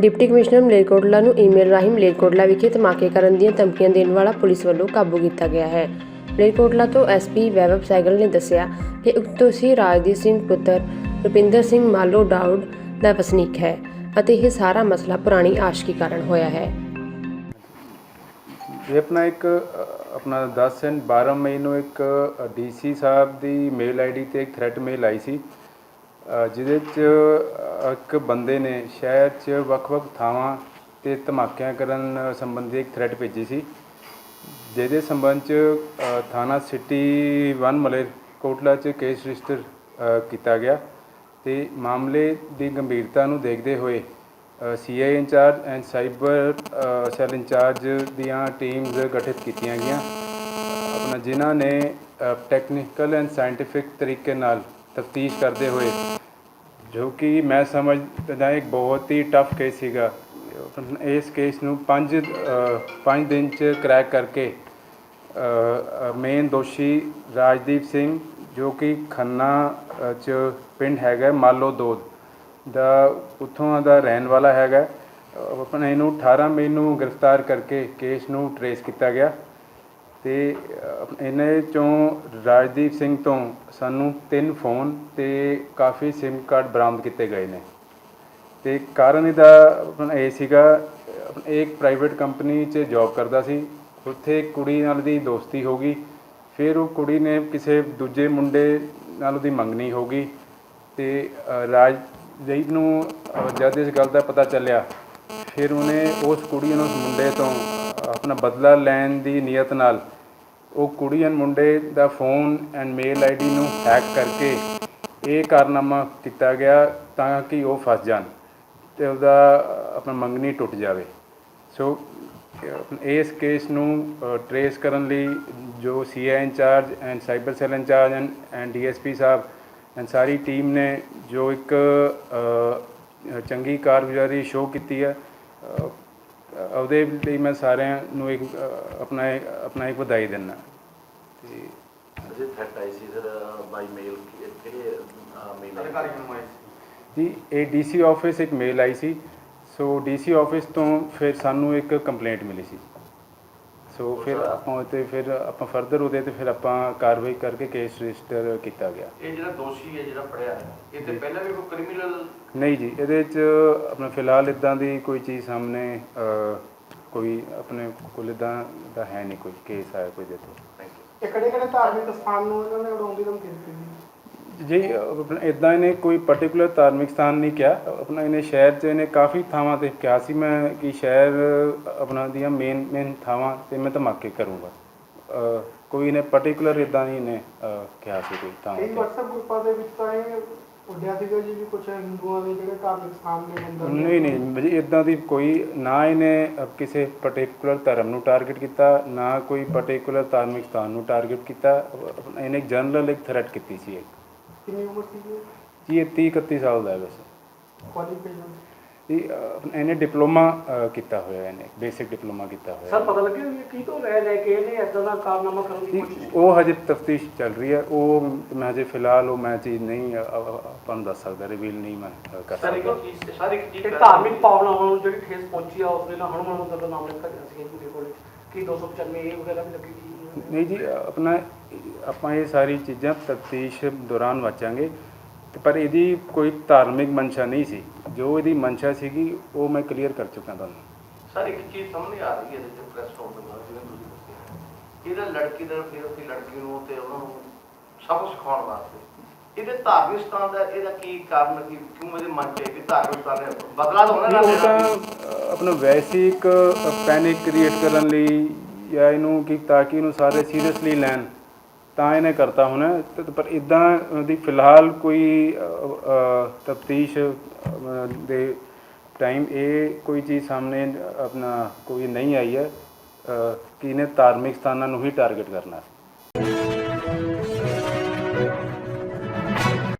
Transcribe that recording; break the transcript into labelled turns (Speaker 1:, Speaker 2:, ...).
Speaker 1: Deputy commissioner Malerkotla ਨੂੰ email ਰਾਹੀਂ ਮਲੇਰਕੋਟਲਾ ਵਿਖੇ ਧਮਾਕੇ ਕਰਨ ਦੀਆਂ ਧਮਕੀਆਂ ਦੇਣ ਵਾਲਾ ਪੁਲਿਸ ਵੱਲੋਂ ਕਾਬੂ ਕੀਤਾ ਗਿਆ ਹੈ। ਮਲੇਰਕੋਟਲਾ ਤੋਂ ਐਸਪੀ ਵੈਭਵ ਸੈਗਲ ਨੇ ਦੱਸਿਆ ਕਿ ਉਕਤ ਦੋਸ਼ੀ ਰਾਜਦੀਪ ਸਿੰਘ ਪੁੱਤਰ ਰੁਪਿੰਦਰ ਸਿੰਘ ਮਾਲੋ ਡਾਊਡ ਦਾ ਵਸਨੀਕ ਹੈ ਅਤੇ ਇਹ ਸਾਰਾ ਮਸਲਾ ਪੁਰਾਣੀ ਆਸ਼ਕੀ ਕਾਰਨ ਹੋਇਆ ਹੈ।
Speaker 2: ਇਹ ਆਪਣਾ ਇੱਕ ਅ, ਆਪਣਾ 10 ਐਂਡ 12 ਮਈ ਨੂੰ ਇੱਕ ਡੀਸੀ ਸਾਹਿਬ ਦੀ ਮੇਲ ਆਈਡੀ ਤੇ ਇੱਕ ਥ੍ਰੈਟ ਮੇਲ ਆਈ ਸੀ। ਜਿਹਦੇ ਚ ਇੱਕ ਬੰਦੇ ਨੇ ਸ਼ਹਿਰ 'ਚ ਵੱਖ-ਵੱਖ ਥਾਵਾਂ ਤੇ ਧਮਾਕਿਆਂ ਕਰਨ ਸੰਬੰਧੀ ਇੱਕ ਥ੍ਰੈਟ ਭੇਜੀ ਸੀ। ਜਿਹਦੇ ਸੰਬੰਧ 'ਚ ਥਾਣਾ ਸਿਟੀ 1 ਮਲੇਰਕੋਟਲਾ 'ਚ ਕੇਸ ਰਜਿਸਟਰ ਕੀਤਾ ਗਿਆ ਤੇ ਮਾਮਲੇ ਦੀ ਗੰਭੀਰਤਾ ਨੂੰ ਦੇਖਦੇ ਹੋਏ CI incharge and cyber cell incharge ਦੀਆਂ ਟੀਮਸ ਗਠਿਤ ਕੀਤੀਆਂ ਗਈਆਂ। ਆਪਣਾ ਜਿਨ੍ਹਾਂ ਨੇ ਟੈਕਨੀਕਲ ਐਂਡ ਸਾਇੰਟੀਫਿਕ ਤਰੀਕੇ ਨਾਲ ਤਫਤੀਸ਼ ਕਰਦੇ ਹੋਏ, ਜੋ ਕਿ ਮੈਂ ਸਮਝਦਾ ਇੱਕ ਬਹੁਤ ਹੀ ਟਫ ਕੇਸ ਸੀਗਾ। ਇਸ ਕੇਸ ਨੂੰ 5 5 ਦਿਨ ਚ ਕਰੈਕ ਕਰਕੇ ਮੇਨ ਦੋਸ਼ੀ ਰਾਜਦੀਪ ਸਿੰਘ, ਜੋ ਕਿ ਖੰਨਾ ਚ ਪਿੰਡ ਹੈਗਾ ਮਾਲੋ ਦੋਦ, ਦਾ ਉੱਥੋਂ ਦਾ ਰਹਿਣ ਵਾਲਾ ਹੈਗਾ। ਆਪਣੇ ਇਹਨੂੰ 18 ਮਈ ਨੂੰ ਗ੍ਰਿਫਤਾਰ ਕਰਕੇ ਕੇਸ ਨੂੰ ਟਰੇਸ ਕੀਤਾ ਗਿਆ। ਤੇ ਇਹਨਾਂ ਚੋਂ ਰਾਜਦੀਪ ਸਿੰਘ ਤੋਂ ਸਾਨੂੰ ਤਿੰਨ ਫੋਨ ਤੇ ਕਾਫੀ SIM ਕਾਰਡ ਬਰਾਮਦ ਕੀਤੇ ਗਏ ਨੇ। ਤੇ ਕਾਰਨ ਇਹਦਾ ਆਪਣਾ ਇਹ ਸੀਗਾ ਇਹ ਇੱਕ ਪ੍ਰਾਈਵੇਟ ਕੰਪਨੀ 'ਚ ਜੌਬ ਕਰਦਾ ਸੀ। ਉੱਥੇ ਕੁੜੀ ਨਾਲ ਦੀ ਦੋਸਤੀ ਹੋ ਗਈ। ਫਿਰ ਉਹ ਕੁੜੀ ਨੇ ਕਿਸੇ ਦੂਜੇ ਮੁੰਡੇ ਨਾਲ ਉਹਦੀ ਮੰਗਣੀ ਹੋ ਗਈ। ਤੇ ਅਹ, ਰਾਜਦੀਪ ਨੂੰ ਜਦ ਇਸ ਗੱਲ ਦਾ ਪਤਾ ਚੱਲਿਆ ਫਿਰ ਉਹਨੇ ਉਸ ਕੁੜੀ ਨੂੰ ਉਸ ਮੁੰਡੇ ਤੋਂ ਆਪਣਾ ਬਦਲਾ ਲੈਣ ਦੀ ਨੀਅਤ ਨਾਲ ਉਹ ਕੁੜੀ ਐਂਡ ਮੁੰਡੇ ਦਾ ਫੋਨ ਐਂਡ ਮੇਲ ਆਈਡੀ ਨੂੰ ਹੈਕ ਕਰਕੇ ਇਹ ਕਾਰਨਾਮਾ ਕੀਤਾ ਗਿਆ ਤਾਂ ਕਿ ਉਹ ਫਸ ਜਾਣ ਤੇ ਉਹਦਾ ਆਪਣਾ ਮੰਗਣੀ ਟੁੱਟ ਜਾਵੇ। ਸੋ ਇਸ ਕੇਸ ਨੂੰ ਟਰੇਸ ਕਰਨ ਲਈ ਜੋ CI incharge and cyber cell incharge and DSP Sahib and ਸਾਰੀ ਟੀਮ ਨੇ ਜੋ ਇੱਕ ਚੰਗੀ ਕਾਰਗੁਜ਼ਾਰੀ ਸ਼ੋਅ ਕੀਤੀ ਹੈ ਉਹਦੇ ਲਈ ਮੈਂ ਸਾਰਿਆਂ ਨੂੰ ਇੱਕ ਆਪਣਾ ਆਪਣਾ ਇੱਕ ਵਧਾਈ ਦਿੰਦਾ। ਤੇ
Speaker 3: ਅਜੇ ਆਈ ਸੀ ਸਰ ਬਾਈ ਮੇਲ ਕਿਹੜੇ ਮੇਲ ਅਧਿਕਾਰੀ ਨੂੰ ਆਈ
Speaker 2: ਜੀ ਇਹ ਡੀਸੀ ਆਫਿਸ ਇੱਕ ਮੇਲ ਆਈ ਸੀ। ਸੋ ਡੀਸੀ ਆਫਿਸ ਤੋਂ ਫਿਰ ਸਾਨੂੰ ਇੱਕ ਕੰਪਲੇਂਟ ਮਿਲੀ ਸੀ। ਸੋ ਫਿਰ ਆਪਾਂ ਤੇ ਫਿਰ ਆਪਾਂ ਫਰਦਰ ਉਹਦੇ ਤੇ ਫਿਰ ਆਪਾਂ ਕਾਰਵਾਈ ਕਰਕੇ ਕੇਸ ਰਜਿਸਟਰ ਕੀਤਾ ਗਿਆ।
Speaker 3: ਇਹ ਜਿਹੜਾ ਦੋਸ਼ੀ ਹੈ ਜਿਹੜਾ ਫੜਿਆ ਹੈ ਇਹ ਤੇ ਪਹਿਲਾਂ ਵੀ ਕੋਈ ਕ੍ਰਿਮੀਨਲ
Speaker 2: ਨਹੀਂ ਜੀ ਇਹਦੇ ਚ ਆਪਣਾ ਫਿਲਹਾਲ ਇਦਾਂ ਦੀ ਕੋਈ ਚੀਜ਼ ਸਾਹਮਣੇ ਕੋਈ ਆਪਣੇ ਕੋਲ ਇਦਾਂ ਦਾ ਹੈ ਨਹੀਂ ਕੋਈ ਕੇਸ ਆਇਆ ਕੋਈ ਦੇ ਤੋਂ।
Speaker 3: ਥੈਂਕ ਯੂ
Speaker 4: ਇਹ ਕਿਹੜੇ ਕਿਹੜੇ ਧਾਰਮਿਕ ਸਥਾਨ ਨੂੰ ਇਹਨਾਂ ਨੇ ਉਡਾਉਣ ਦੀ ਧਮਕੀ ਦਿੱਤੀ ਸੀ?
Speaker 2: ਜੀ ਆਪਣਾ ਇਦਾਂ ਇਹਨੇ ਕੋਈ ਪਾਰਟਿਕੂਲਰ ਧਾਰਮਿਕ ਸਥਾਨ ਨਹੀਂ ਕਿਹਾ। ਆਪਣਾ ਇਹਨੇ ਸ਼ਹਿਰ 'ਚ ਇਹਨੇ ਕਾਫੀ ਥਾਵਾਂ ਤੇ ਕਿਹਾ ਸੀ। ਮੈਂ ਕਿ ਸ਼ਹਿਰ ਆਪਣਾ ਦੀਆਂ ਮੇਨ ਮੇਨ ਥਾਵਾਂ ਤੇ ਮੈਂ ਧਮਾਕੇ ਕਰੂੰਗਾ। ਅਹ ਕੋਈ ਇਹਨੇ ਪਾਰਟਿਕੂਲਰ ਇਦਾਂ ਨਹੀਂ ਇਹਨੇ ਅਹ, ਕਿਹਾ ਸੀ ਕੋਈ ਥਾਂ ਤੇ।
Speaker 4: WhatsApp ਗਰੁੱਪਾਂ ਦੇ ਵਿੱਚ ਤਾਂ ਇਹ ਉੱਡਿਆ ਸੀਗਾ ਜੀ ਵੀ ਕੁਝ ਹਿੰਦੂਆਂ ਦੇ ਜਿਹੜੇ ਧਾਰਮਿਕ ਸਥਾਨ ਨੇ ਮੰਦਰ ਨੇ।
Speaker 2: ਨਹੀਂ ਨਹੀਂ ਜੀ ਇਦਾਂ ਦੀ ਕੋਈ ਨਾ ਇਹਨੇ ਕਿਸੇ ਪਾਰਟਿਕੂਲਰ ਧਰਮ ਨੂੰ ਟਾਰਗੇਟ ਕੀਤਾ ਨਾ ਕੋਈ ਪਾਰਟਿਕੂਲਰ ਧਾਰਮਿਕ ਸਥਾਨ ਨੂੰ ਟਾਰਗੇਟ ਕੀਤਾ। ਇਹਨੇ ਜਨਰਲ ਇੱਕ ਥ੍ਰੈਟ ਕੀਤੀ ਸੀ। ਇੱਕ
Speaker 4: ਕਿੰਨੀ ਉਮਰ ਸੀ ਜੀ?
Speaker 2: ਇਹ 30 31 ਸਾਲ ਦਾ ਹੈ ਵੈਸੇ
Speaker 4: ਕੁਆਲੀਫਿਕੇਸ਼ਨ
Speaker 2: ਇਹ ਅਹ, ਇਹਨੇ ਡਿਪਲੋਮਾ ਅਹ, ਕੀਤਾ ਹੋਇਆ ਇਹਨੇ ਬੇਸਿਕ ਡਿਪਲੋਮਾ ਕੀਤਾ ਹੋਇਆ
Speaker 5: ਸਰ ਪਤਾ ਲੱਗਿਆ ਵੀ ਕੀ ਤੋਂ ਲੈ ਲੈ ਕੇ ਇਹਨੇ ਇਦਾਂ ਦਾ ਕਾਰਨਾਮਾ ਕਰਨ ਦੀ ਕੋਸ਼ਿਸ਼
Speaker 2: ਉਹ ਹਜੇ ਤਫਤੀਸ਼ ਚੱਲ ਰਹੀ ਹੈ ਉਹ ਮੈਂ ਹਜੇ ਫਿਲਹਾਲ ਉਹ ਮੈਂ ਚੀਜ਼ ਨਹੀਂ ਅ- ਅ- ਆਪਾਂ ਨੂੰ ਦੱਸ ਸਕਦਾ ਰਿਵੀਲ ਨਹੀਂ ਮੈਂ ਅ, ਕਰ
Speaker 3: ਸਰ
Speaker 2: ਸਕਦਾ।
Speaker 3: ਇੱਕ ਚੀਜ਼ ਸਾਰੀ ਇੱਕ ਚੀਜ਼
Speaker 5: ਇਹ ਧਾਰਮਿਕ ਭਾਵਨਾਵਾਂ ਨੂੰ ਜਿਹੜੀ ਠੇਸ ਪਹੁੰਚੀ ਆ ਉਸਦੇ ਨਾਲ ਹਨੂਮਾਨ ਮੰਦਰ ਦਾ ਨਾਮ ਲਿਖਿਆ ਗਿਆ ਸੀ ਇਹਦੇ ਕੋਲ ਕੀ 295 ਇਹ ਵਗੈਰਾ ਵੀ ਲੱਗੀ ਸੀ?
Speaker 2: ਨਹੀਂ ਜੀ ਅ, ਆਪਣਾ ਆਪਾਂ ਇਹ ਸਾਰੀ ਚੀਜ਼ਾਂ ਤਫਤੀਸ਼ ਦੌਰਾਨ ਵਾਚਾਂਗੇ ਤੇ ਪਰ ਇਹਦੀ ਕੋਈ ਧਾਰਮਿਕ ਮਨਸ਼ਾ ਨਹੀਂ ਸੀ। ਜੋ ਇਹਦੀ ਮਨਸ਼ਾ ਸੀਗੀ ਉਹ ਮੈਂ ਕਲੀਅਰ ਕਰ ਚੁੱਕਾ ਤੁਹਾਨੂੰ।
Speaker 3: ਸਰ ਇੱਕ ਚੀਜ਼ ਸਾਹਮਣੇ ਆ ਰਹੀ ਹੈ ਇਹਦੇ ਚ ਪ੍ਰੈਸ ਨੋਟ ਦੇ ਨਾਲ ਜਿਵੇਂ ਤੁਸੀਂ ਦੱਸਿਆ। ਇਹਦਾ ਲੜਕੀ ਦਾ ਫਿਰ ਉਸਦੀ ਲੜਕੀ ਨੂੰ ਤੇ ਉਹਨਾਂ ਨੂੰ ਸਭ ਸਿਖਾਉਣ ਵਾਸਤੇ। ਇਹਦੇ ਧਾਰਮਿਕ ਸਥਾਨ ਦਾ ਇਹਦਾ ਕੀ ਕਾਰਨ ਕੀ ਕਿਉਂ ਇਹਦੇ ਮਨ ਚ ਇਹ ਧਾਰਮਿਕ ਸਥਾਨ ਹੈ? ਬਦਲਾ ਤਾਂ ਉਹਨਾਂ ਨਾਲ
Speaker 2: ਤਾਂ ਆਪਣਾ ਵੈਸੇ ਇੱਕ ਪੈਨਿਕ ਕ੍ਰੀਏਟ ਕਰਨ ਲਈ ਜਾਂ ਇਹਨੂੰ ਕਿ ਤਾਂ ਕਿ ਇਹਨੂੰ ਸਾਰੇ ਸੀਰੀਅਸਲੀ ਲੈਣ। ਤਾਂ ਇਹਨੇ ਕਰਤਾ ਹੋਣਾ। ਪਰ ਇਦਾਂ ਦੀ ਫਿਲਹਾਲ ਕੋਈ ਤਫਤੀਸ਼ ਦੇ ਟਾਈਮ ਇਹ ਕੋਈ ਚੀਜ਼ ਸਾਹਮਣੇ ਆਪਣਾ ਕੋਈ ਨਹੀਂ ਆਈ ਹੈ। ਕਿ ਇਹਨੇ ਧਾਰਮਿਕ ਸਥਾਨਾਂ ਨੂੰ ਹੀ ਟਾਰਗੇਟ ਕਰਨਾ